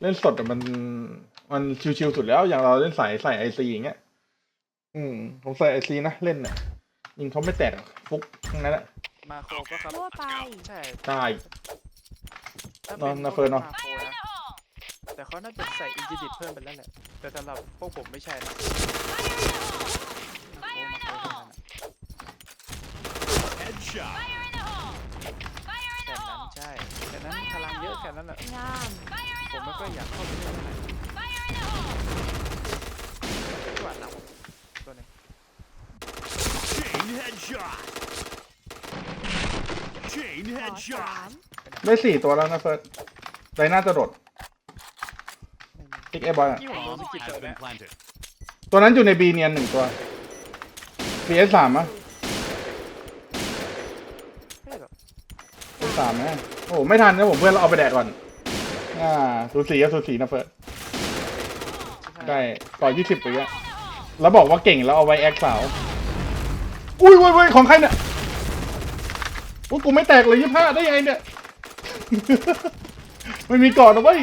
เล่นสดอะมันมันชิวๆสุดแล้ว อย่างเราเล่นสายใส่ไอซีอย่างเงี้ย อืม ผมใส่ไอซีนะ เล่นน่ะ ยิงเขาไม่แตกอะฟุกทั้งนั้นแหละมาโครปะครับ ทั่วไป ใช่ได้ถ้าเนอะเป็นนะเฟิร์นเนอะ มาโครนะแต่เขาน่าจะใส่อินจิดิตเพิ่มไปแล้วแหละ แต่สำหรับพวกผมไม่ใช่นะมาโครมาโครเท่านั้นอะ Headshot. แค่นั้นใช่แค่นั้นพลังเยอะแค่นั้นแหละงาม ผมไม่ค่อยอยากเข้าไปเล่นอะไรที่หวานหลังผมตัวหนึง Chain headshot. Chain ขอสา headshot. มได้สี่ตัวแล้วนะเฟิร์สไดน่าจะโดดติ๊กไอบอลอะที่ผมโดนสกิดเจอ has เนี่ been ย planted. ตัวนั้นอยู่ในบีเนียนหนึ่งตัว PS สามอะใช่เอ PS สามนะโอ้โหไม่ทันนะผมเพื่อนเราเอาไปแดกก่อน อ่าสูสีก็สูสีนะเฟิร์สได้ก่อยี่สิบไปแล้วแล้วบอกว่าเก่งแล้วเอาไว้แอคสาวอุ้ยอุ้ยอุ้ยของใครเนี่ยอุ้ยกูไม่แตกเลยยี่ห้าได้ยังไงเนี่ย ไม่มีก่อนนะเว้ย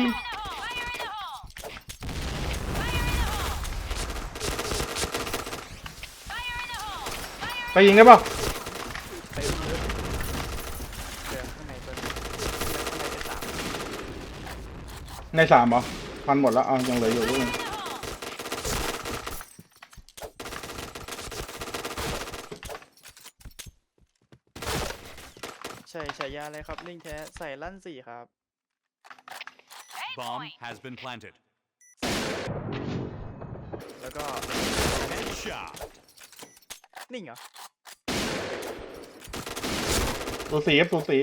ไปยิงได้ปล่า เต็มเลยเดี๋ยวข้างในตัวหนึงข้างในเป็นสาม ในสามเหรอพันหมดแล้วเอายังเหลืออยู่ลูกนึงใช่ฉายาอะไรครับลิงแท้ใส่ลั่นสี่ครับ Bomb has been planted. แล้วก็ Headshot. นิ่งเหรอ สูสีครับสูสี